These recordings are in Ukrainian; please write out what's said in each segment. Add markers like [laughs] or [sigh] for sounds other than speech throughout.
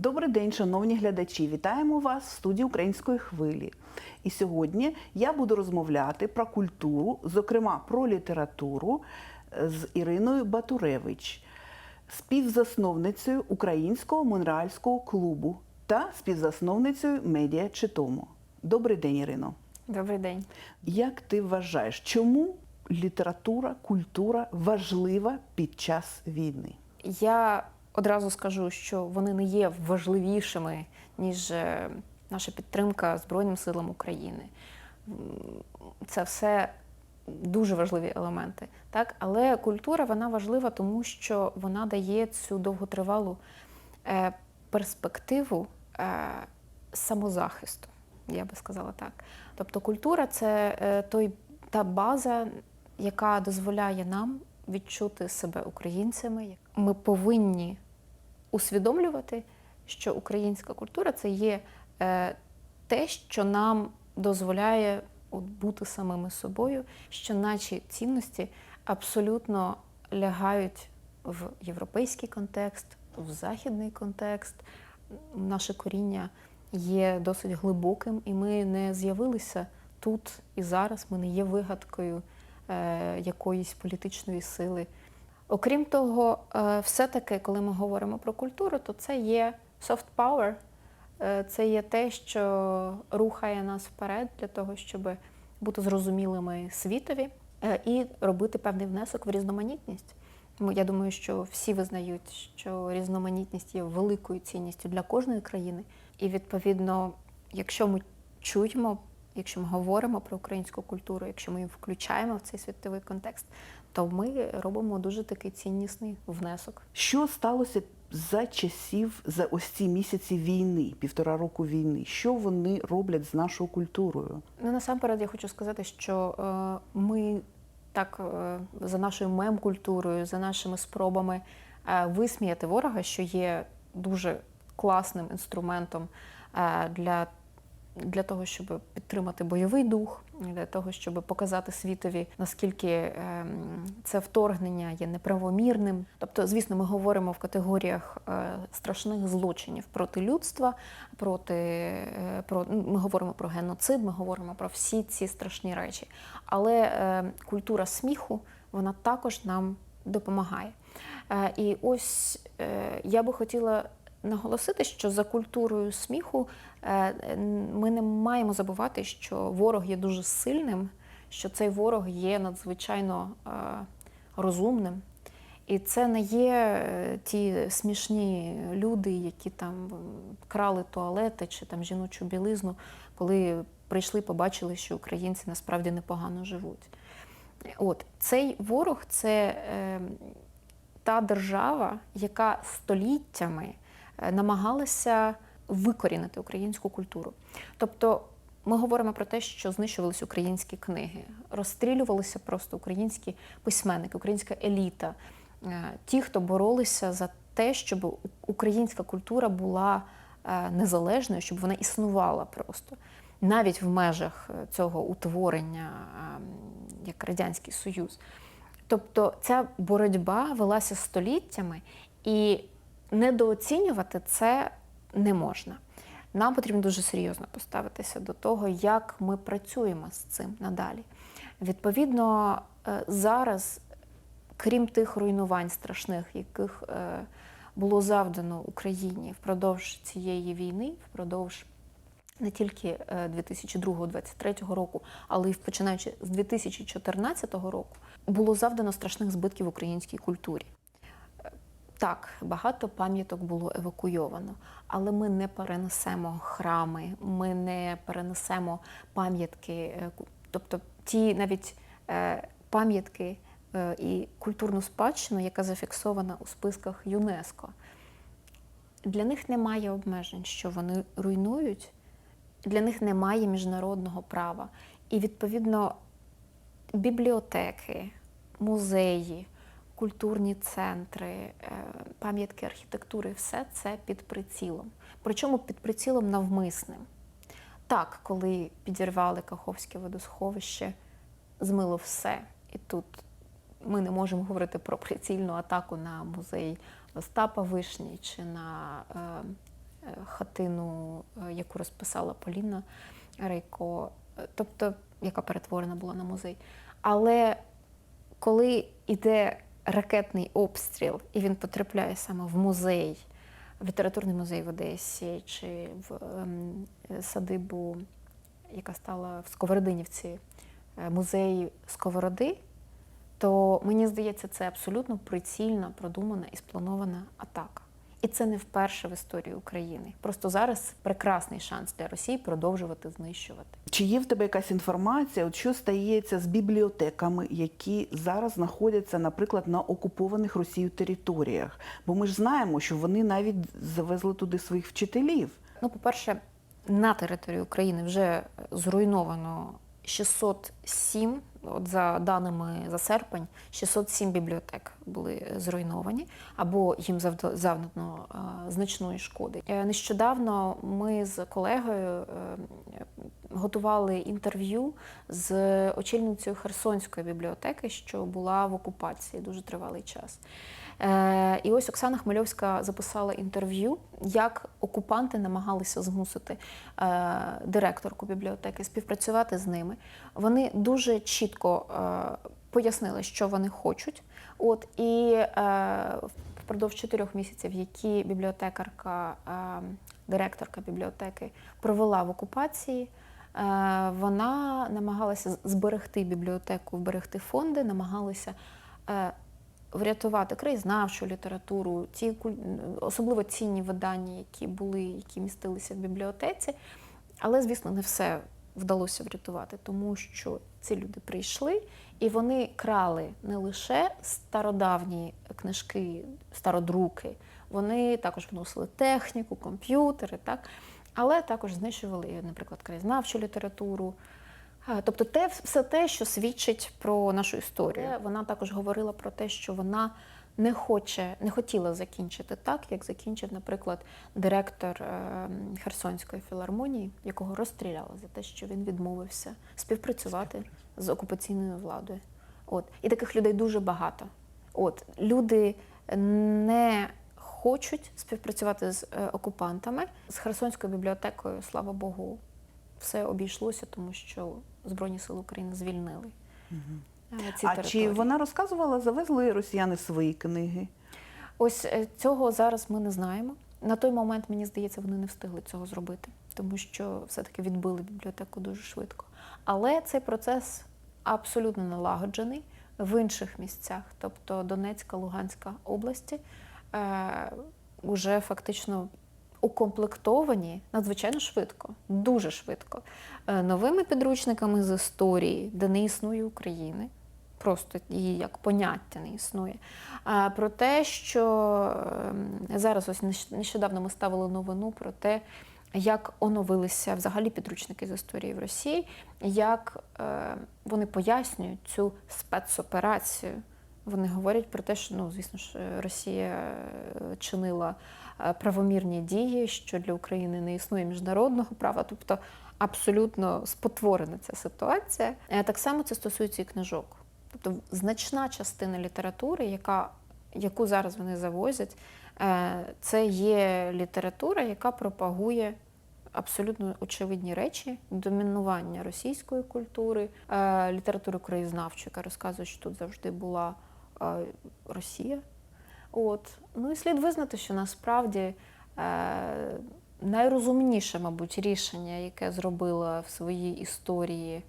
Добрий день, шановні глядачі! Вітаємо вас в студії Української хвилі. І сьогодні я буду розмовляти про культуру, зокрема про літературу е, з Іриною Батуревич, співзасновницею Українського монреальського клубу та співзасновницею медіа Читому. Добрий день, Ірино. Добрий день. Як ти вважаєш, чому література, культура важлива під час війни? Я одразу скажу, що вони не є важливішими, ніж е, наша підтримка Збройним силам України. Це все дуже важливі елементи. Так? Але культура вона важлива, тому що вона дає цю довготривалу е, перспективу е, самозахисту, я би сказала так. Тобто культура це той, та база, яка дозволяє нам відчути себе українцями. Ми повинні усвідомлювати, що українська культура це є е, те, що нам дозволяє от бути самими собою, що наші цінності абсолютно лягають в європейський контекст, в західний контекст. Наше коріння є досить глибоким, і ми не з'явилися тут і зараз. Ми не є вигадкою е, якоїсь політичної сили. Окрім того, е, все-таки, коли ми говоримо про культуру, то це є soft power, е, це є те, що рухає нас вперед для того, щоб бути зрозумілими світові е, і робити певний внесок в різноманітність. Тому я думаю, що всі визнають, що різноманітність є великою цінністю для кожної країни. І відповідно, якщо ми чуємо, якщо ми говоримо про українську культуру, якщо ми її включаємо в цей світовий контекст, то ми робимо дуже такий ціннісний внесок. Що сталося за часів, за ось ці місяці війни, півтора року війни? Що вони роблять з нашою культурою? Ну насамперед я хочу сказати, що е, ми так е, за нашою мем-культурою, за нашими спробами е, висміяти ворога, що є дуже класним інструментом е, для, для того, щоб підтримати бойовий дух, для того, щоб показати світові, наскільки е, це вторгнення є неправомірним. Тобто, звісно, ми говоримо в категоріях е, страшних злочинів проти людства, проти е, про ну, ми говоримо про геноцид, ми говоримо про всі ці страшні речі. Але е, культура сміху вона також нам допомагає. І ось я би хотіла наголосити, що за культурою сміху ми не маємо забувати, що ворог є дуже сильним, що цей ворог є надзвичайно е, розумним. І це не є е, ті смішні люди, які там крали туалети чи там жіночу білизну, коли прийшли, побачили, що українці насправді непогано живуть. От цей ворог це е, та держава, яка століттями е, намагалася викорінити українську культуру. Тобто ми говоримо про те, що знищувалися українські книги, розстрілювалися просто українські письменники, українська еліта, е, ті, хто боролися за те, щоб українська культура була е, незалежною, щоб вона існувала просто. Навіть в межах е, цього утворення, е, як Радянський Союз. Тобто ця боротьба велася століттями, і недооцінювати це не можна. Нам потрібно дуже серйозно поставитися до того, як ми працюємо з цим надалі. Відповідно, е, зараз, крім тих руйнувань страшних, яких е, було завдано Україні впродовж цієї війни, впродовж не тільки 2022-2023 року, але й починаючи з 2014 року, було завдано страшних збитків українській культурі. Так, багато пам'яток було евакуйовано, але ми не перенесемо храми, ми не перенесемо пам'ятки, е, тобто ті навіть е, пам'ятки е, і культурну спадщину, яка зафіксована у списках ЮНЕСКО. Для них немає обмежень, що вони руйнують, для них немає міжнародного права. І, відповідно, бібліотеки, музеї, культурні центри, е, пам'ятки архітектури все це під прицілом. Причому під прицілом навмисним. Так, коли підірвали Каховське водосховище, змило все. І тут ми не можемо говорити про прицільну атаку на музей Остапа Вишні чи на е, хатину, е, яку розписала Поліна Рейко, тобто яка перетворена була на музей. Але коли йде ракетний обстріл, і він потрапляє саме в музей, в літературний музей в Одесі чи в ем, садибу, яка стала в Сковородинівці, е, музей Сковороди, то мені здається, це абсолютно прицільна, продумана і спланована атака. І це не вперше в історії України. Просто зараз прекрасний шанс для Росії продовжувати знищувати. Чи є в тебе якась інформація, от що стається з бібліотеками, які зараз знаходяться, наприклад, на окупованих Росією територіях? Бо ми ж знаємо, що вони навіть завезли туди своїх вчителів. Ну, по-перше, на території України вже зруйновано 607, от за даними за серпень, 607 бібліотек були зруйновані або їм завда- завдано е, значної шкоди. Е, Нещодавно ми з колегою е, готували інтерв'ю з очільницею Херсонської бібліотеки, що була в окупації дуже тривалий час. Е, І ось Оксана Хмельовська записала інтерв'ю, як окупанти намагалися змусити е, директорку бібліотеки співпрацювати з ними. Вони дуже чітко е, пояснили, що вони хочуть. От і впродовж чотирьох місяців, які бібліотекарка, директорка бібліотеки провела в окупації. Вона намагалася зберегти бібліотеку, вберегти фонди, намагалася врятувати краєзнавчу літературу, ті особливо цінні видання, які були, які містилися в бібліотеці. Але, звісно, не все вдалося врятувати, тому що ці люди прийшли і вони крали не лише стародавні книжки, стародруки, вони також вносили техніку, комп'ютери, так? але також знищували, наприклад, краєзнавчу літературу. Тобто те, все те, що свідчить про нашу історію. Вона також говорила про те, що вона не хоче, не хотіла закінчити так, як закінчив, наприклад, директор е, Херсонської філармонії, якого розстріляли за те, що він відмовився співпрацювати з окупаційною владою. От і таких людей дуже багато. От люди не хочуть співпрацювати з е, окупантами з Херсонською бібліотекою, слава Богу, все обійшлося, тому що Збройні Сили України звільнили е, ці а території. чи вона розказувала, завезли росіяни свої книги? Ось е, цього зараз ми не знаємо. На той момент, мені здається, вони не встигли цього зробити, тому що все-таки відбили бібліотеку дуже швидко. Але цей процес абсолютно налагоджений в інших місцях, тобто Донецька, Луганська області, е, вже фактично укомплектовані надзвичайно швидко, дуже швидко, е, новими підручниками з історії, де не існує України. Просто її як поняття не існує. А про те, що ем, зараз ось нещодавно ми ставили новину про те, як оновилися взагалі підручники з історії в Росії, як е, вони пояснюють цю спецоперацію. Вони говорять про те, що ну, звісно ж, Росія е, чинила е, правомірні дії, що для України не існує міжнародного права, тобто абсолютно спотворена ця ситуація. Е, Так само це стосується і книжок. Тобто значна частина літератури, яка, яку зараз вони завозять, це є література, яка пропагує абсолютно очевидні речі: домінування російської культури, літератури краєзнавчої, яка розказує, що тут завжди була Росія. От. Ну і слід визнати, що насправді е, найрозумніше, мабуть, рішення, яке зробила в своїй історії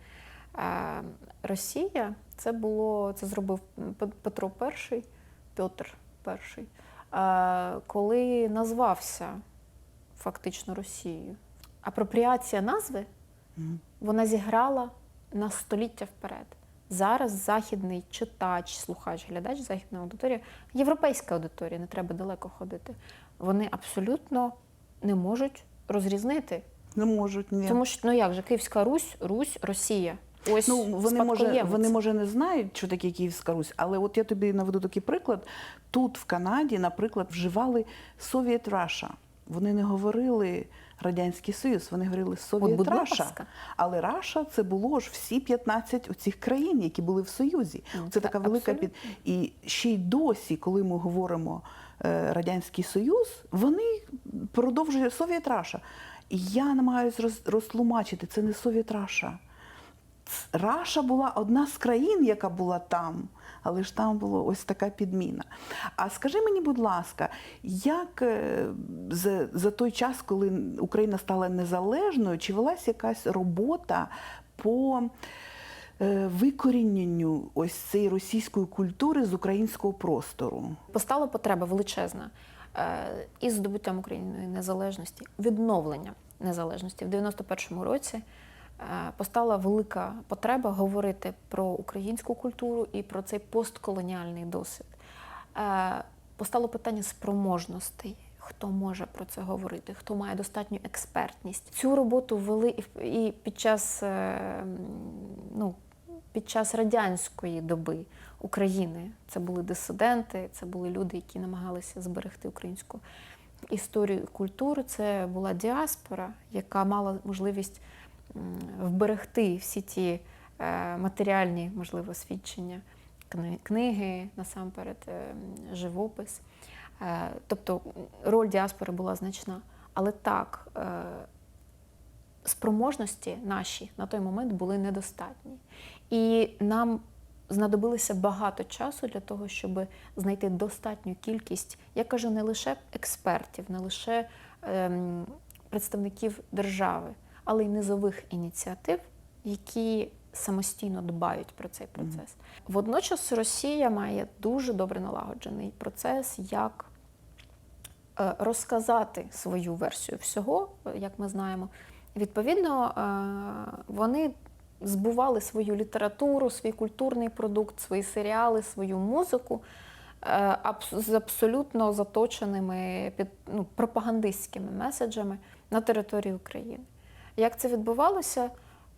е, Росія, це було це зробив Петро І, Петр І, е, коли назвався фактично Росією. Апропріація назви вона зіграла на століття вперед. Зараз західний читач, слухач, глядач, західна аудиторія, європейська аудиторія, не треба далеко ходити. Вони абсолютно не можуть розрізнити. Не можуть ні. Тому що ну як же Київська Русь, Русь, Росія. Ось Ну, вони може, вони може не знають, що таке Київська Русь, але от я тобі наведу такий приклад. Тут, в Канаді, наприклад, вживали Soviet Russia. вони не говорили Радянський Союз, вони говорили Совєт Раша. ласка. Але Раша це було ж всі 15 оцих країн, які були в Союзі. Ну, Це та, така велика під і ще й досі, коли ми говоримо е, Радянський Союз, вони продовжують Совєт Раша. І я намагаюся роз, розтлумачити, це не Совєт Раша. Раша була одна з країн, яка була там, але ж там була ось така підміна. А скажи мені, будь ласка, як е, за, за той час, коли Україна стала незалежною, чи велася якась робота по е, викоріненню ось цієї російської культури з українського простору? Постала потреба величезна е, із здобуттям Україною незалежності, відновлення незалежності. В 91-му році постала велика потреба говорити про українську культуру і про цей постколоніальний досвід. Е, Постало питання спроможностей. Хто може про це говорити, хто має достатню експертність. Цю роботу вели і під час, е, ну, під час радянської доби України. Це були дисиденти, це були люди, які намагалися зберегти українську історію і культуру. Це була діаспора, яка мала можливість вберегти всі ті е, матеріальні, можливо, свідчення, книги, насамперед, е, живопис. Е, Тобто роль діаспори була значна. Але так, спроможності наші на той момент були недостатні. І нам знадобилося багато часу для того, щоб знайти достатню кількість, я кажу, не лише експертів, не лише ем, представників держави, але й низових ініціатив, які самостійно дбають про цей процес. Водночас Росія має дуже добре налагоджений процес, як е, розказати свою версію всього, як ми знаємо. Відповідно, е, вони збували свою літературу, свій культурний продукт, свої серіали, свою музику е, з абсолютно заточеними під ну, пропагандистськими меседжами на території України. Як це відбувалося?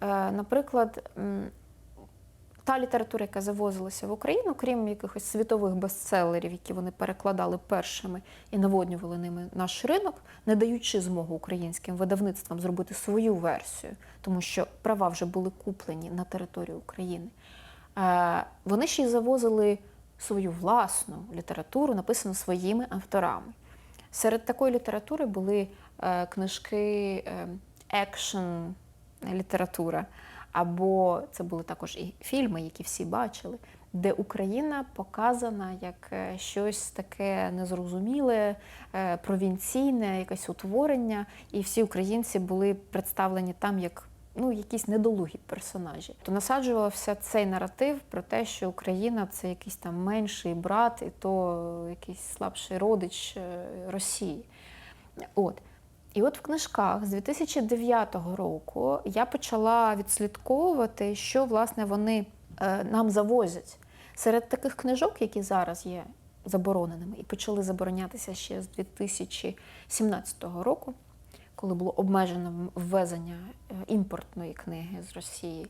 Е, Наприклад, та література, яка завозилася в Україну, крім якихось світових бестселерів, які вони перекладали першими і наводнювали ними наш ринок, не даючи змогу українським видавництвам зробити свою версію, тому що права вже були куплені на територію України. Е, Вони ще й завозили свою власну літературу, написану своїми авторами. Серед такої літератури були е, книжки е, екшн література, або це були також і фільми, які всі бачили, де Україна показана як е, щось таке незрозуміле, е, провінційне, якесь утворення, і всі українці були представлені там як ну, якісь недолугі персонажі. То насаджувався цей наратив про те, що Україна це якийсь там менший брат, і то якийсь слабший родич е, Росії. От. І от в книжках з 2009 року я почала відслідковувати, що власне вони е, нам завозять. Серед таких книжок, які зараз є забороненими, і почали заборонятися ще з 2017 року, коли було обмежено ввезення е, імпортної книги з Росії.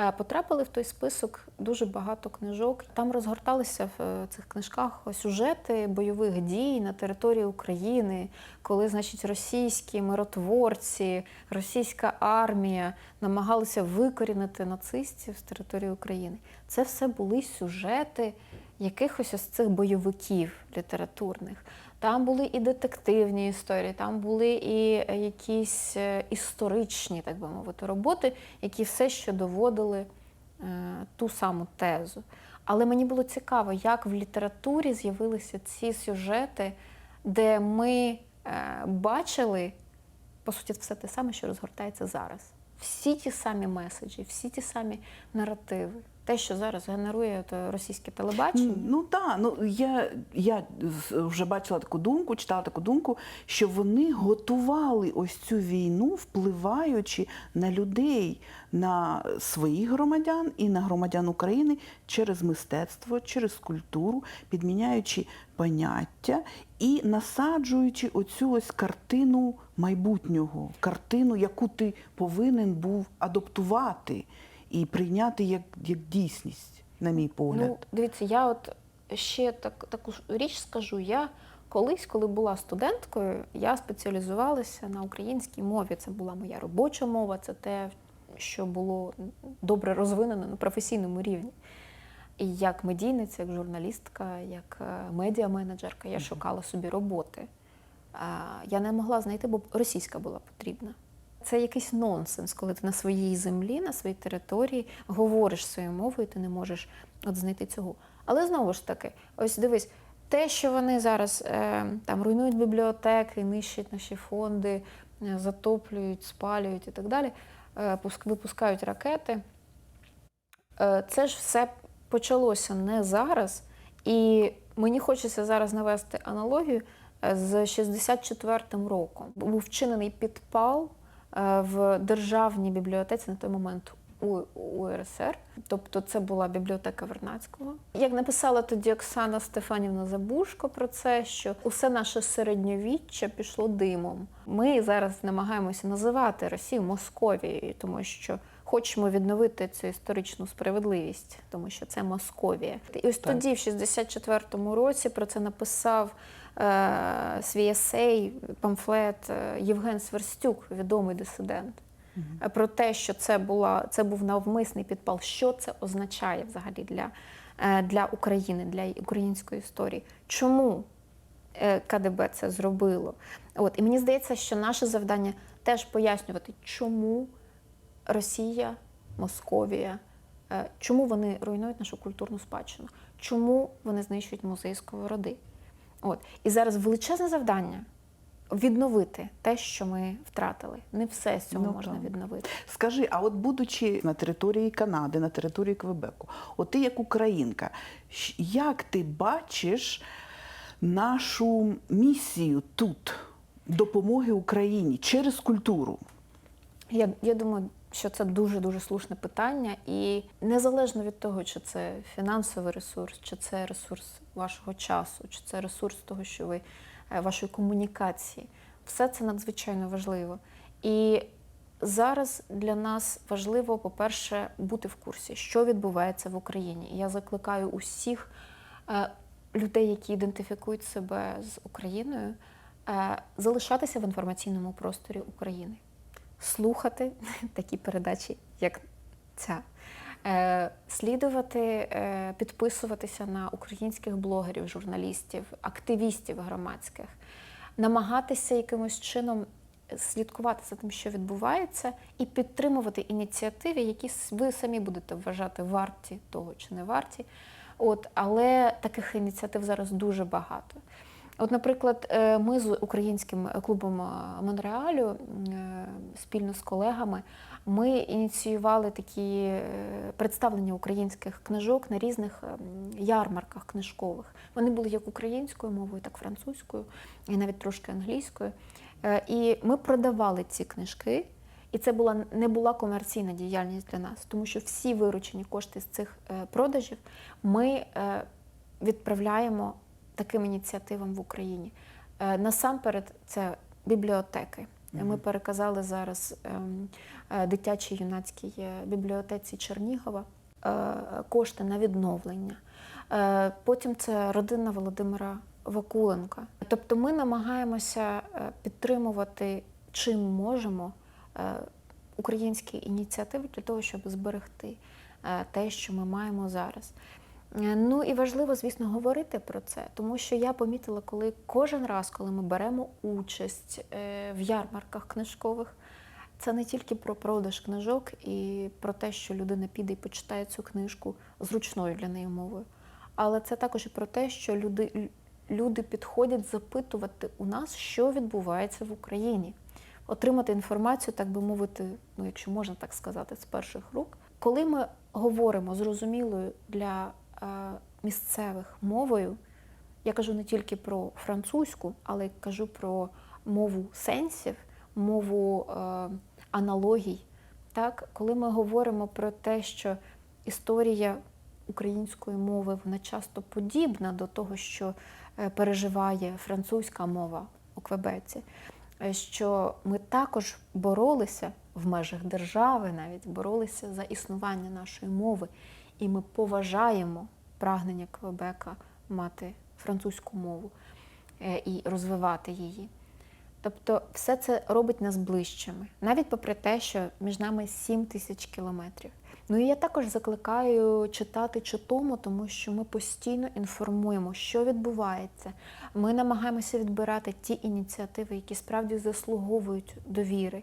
Е, Потрапили в той список дуже багато книжок. Там розгорталися в е, цих книжках сюжети бойових дій на території України, коли, значить, російські миротворці, російська армія намагалися викорінити нацистів з території України. Це все були сюжети якихось ось цих бойовиків літературних. Там були і детективні історії, там були і е, якісь е, історичні, так би мовити, роботи, які все ще доводили е, ту саму тезу. Але мені було цікаво, як в літературі з'явилися ці сюжети, де ми бачили, по суті, все те саме, що розгортається зараз. Всі ті самі меседжі, всі ті самі наративи. Те, що зараз генерує російське телебачення. Ну так, ну я, я вже бачила таку думку, читала таку думку, що вони готували ось цю війну, впливаючи на людей, на своїх громадян і на громадян України через мистецтво, через культуру, підміняючи поняття і насаджуючи оцю ось картину майбутнього, картину, яку ти повинен був адаптувати і прийняти як, як дійсність, на мій погляд. Ну, дивіться, я от ще так, таку річ скажу. Я Колись, коли була студенткою, я спеціалізувалася на українській мові. Це була моя робоча мова, це те, що було добре розвинено на професійному рівні. І як медійниця, як журналістка, як е, медіаменеджерка, я шукала собі роботи. Я не могла знайти, бо російська була потрібна. Це якийсь нонсенс, коли ти на своїй землі, на своїй території говориш своєю мовою, ти не можеш от знайти цього. Але знову ж таки, ось дивись, те, що вони зараз е, там руйнують бібліотеки, нищать наші фонди, е, затоплюють, спалюють і так далі, е, пуск- випускають ракети. Е, Це ж все почалося не зараз. І мені хочеться зараз навести аналогію е, з 64-м роком. Був вчинений підпал в державній бібліотеці на той момент у УРСР. Тобто це була бібліотека Вернацького. Як написала тоді Оксана Стефанівна Забушко про це, що усе наше середньовіччя пішло димом. Ми зараз намагаємося називати Росію Московією, тому що хочемо відновити цю історичну справедливість, тому що це Московія. І ось Так. тоді, в 64-му році, про це написав е, свій есей, памфлет е, Євген Сверстюк, відомий дисидент. Е, Про те, що це була це був навмисний підпал. Що це означає взагалі для, е, для України, для української історії? Чому е, КДБ це зробило? От і мені здається, що наше завдання теж пояснювати, чому Росія, Московія, е, чому вони руйнують нашу культурну спадщину, чому вони знищують музей сковороди. От і зараз величезне завдання відновити те, що ми втратили. Не все з цього Ну, можна так. відновити. Скажи, а от будучи на території Канади, на території Квебеку, от ти як українка, як ти бачиш нашу місію тут допомоги Україні через культуру? Я, я думаю, що це дуже дуже слушне питання, і незалежно від того, чи це фінансовий ресурс, чи це ресурс вашого часу, чи це ресурс того, що ви е, вашої комунікації, все це надзвичайно важливо. І зараз для нас важливо, по-перше, бути в курсі, що відбувається в Україні. Я закликаю усіх е, людей, які ідентифікують себе з Україною, е, залишатися в інформаційному просторі України слухати [laughs] такі передачі, як ця. Е, Слідувати, е, підписуватися на українських блогерів, журналістів, активістів громадських, намагатися якимось чином слідкувати за тим, що відбувається, і підтримувати ініціативи, які ви самі будете вважати варті того чи не варті. От, але таких ініціатив зараз дуже багато. От, наприклад, е, ми з українським клубом е, Монреалю е, спільно з колегами ми ініціювали такі представлення українських книжок на різних ярмарках книжкових. Вони були як українською мовою, так і французькою, і навіть трошки англійською. І ми продавали ці книжки. І це була не була комерційна діяльність для нас, тому що всі виручені кошти з цих продажів ми відправляємо таким ініціативам в Україні. Е, Насамперед, це бібліотеки. Ми переказали зараз ем, е, дитячій юнацькій е, бібліотеці Чернігова кошти на відновлення. Потім це родина Володимира Вакуленка. Тобто ми намагаємося підтримувати чим можемо українські ініціативи для того, щоб зберегти те, що ми маємо зараз. Е, Ну і важливо, звісно, говорити про це, тому що я помітила, коли кожен раз, коли ми беремо участь е, в ярмарках книжкових, це не тільки про продаж книжок і про те, що людина піде і почитає цю книжку зручною для неї мовою, але це також і про те, що люди, люди підходять запитувати у нас, що відбувається в Україні, отримати інформацію, так би мовити, ну якщо можна так сказати, з перших рук. Коли ми говоримо зрозумілою для місцевих мовою, я кажу не тільки про французьку, але й кажу про мову сенсів, мову е, аналогій. Так? Коли ми говоримо про те, що історія української мови вона часто подібна до того, що е, переживає французька мова у Квебеці, е, що ми також боролися в межах держави, навіть боролися за існування нашої мови, і ми поважаємо прагнення Квебека мати французьку мову. е, і розвивати її. Тобто, все це робить нас ближчими, навіть попри те, що між нами 7 тисяч кілометрів. Ну і я також закликаю читати читому, тому що ми постійно інформуємо, що відбувається. Ми намагаємося відбирати ті ініціативи, які справді заслуговують довіри.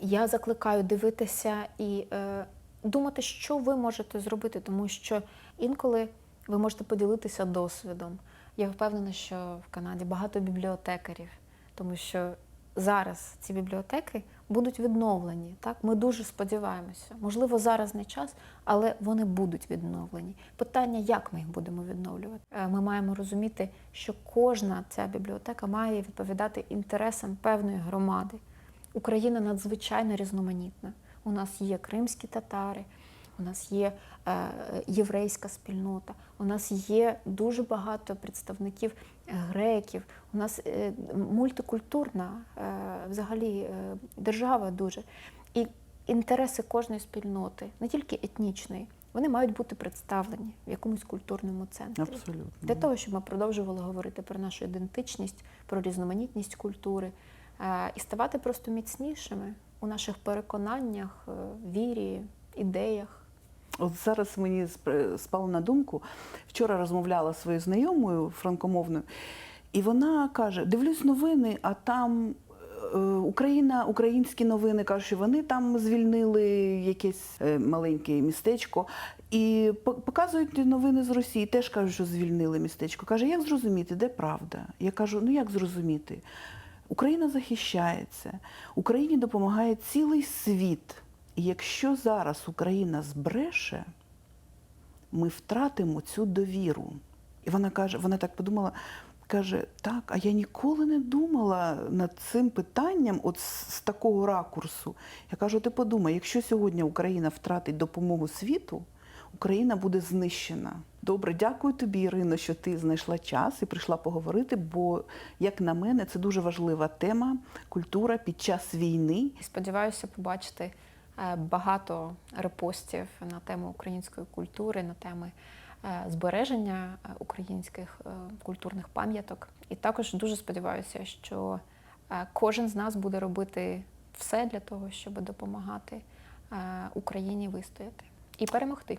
Я закликаю дивитися і е, думати, що ви можете зробити, тому що інколи ви можете поділитися досвідом. Я впевнена, що в Канаді багато бібліотекарів, тому що зараз ці бібліотеки будуть відновлені. Так, ми дуже сподіваємося. Можливо, зараз не час, але вони будуть відновлені. Питання, як ми їх будемо відновлювати? Е, Ми маємо розуміти, що кожна ця бібліотека має відповідати інтересам певної громади. Україна надзвичайно різноманітна. У нас є кримські татари, у нас є е, єврейська спільнота, у нас є дуже багато представників е, греків, у нас е, мультикультурна е, взагалі е, держава дуже. І інтереси кожної спільноти, не тільки етнічної, вони мають бути представлені в якомусь культурному центрі. Абсолютно. Для того, щоб ми продовжували говорити про нашу ідентичність, про різноманітність культури і ставати просто міцнішими у наших переконаннях, е, вірі, ідеях. От зараз мені спало на думку. Вчора розмовляла зі своєю знайомою франкомовною, і вона каже: дивлюсь новини, а там. е, Україна, українські новини кажуть, що вони там звільнили якесь е, маленьке містечко. І показують новини з Росії, теж кажуть, що звільнили містечко. Каже, як зрозуміти, де правда? Я кажу, ну як зрозуміти? Україна захищається, Україні допомагає цілий світ. І якщо зараз Україна збреше, ми втратимо цю довіру. І вона каже, вона так подумала, каже: так, а я ніколи не думала над цим питанням, от з, такого ракурсу. Я кажу, ти подумай, якщо сьогодні Україна втратить допомогу світу, Україна буде знищена. Добре, дякую тобі, Ірино, що ти знайшла час і прийшла поговорити. Бо, як на мене, це дуже важлива тема культура під час війни. Сподіваюся побачити е, багато репостів на тему української культури, на теми е, збереження е, українських культурних пам'яток. І також дуже сподіваюся, що кожен з нас буде робити все для того, щоб допомагати Україні вистояти і перемогти.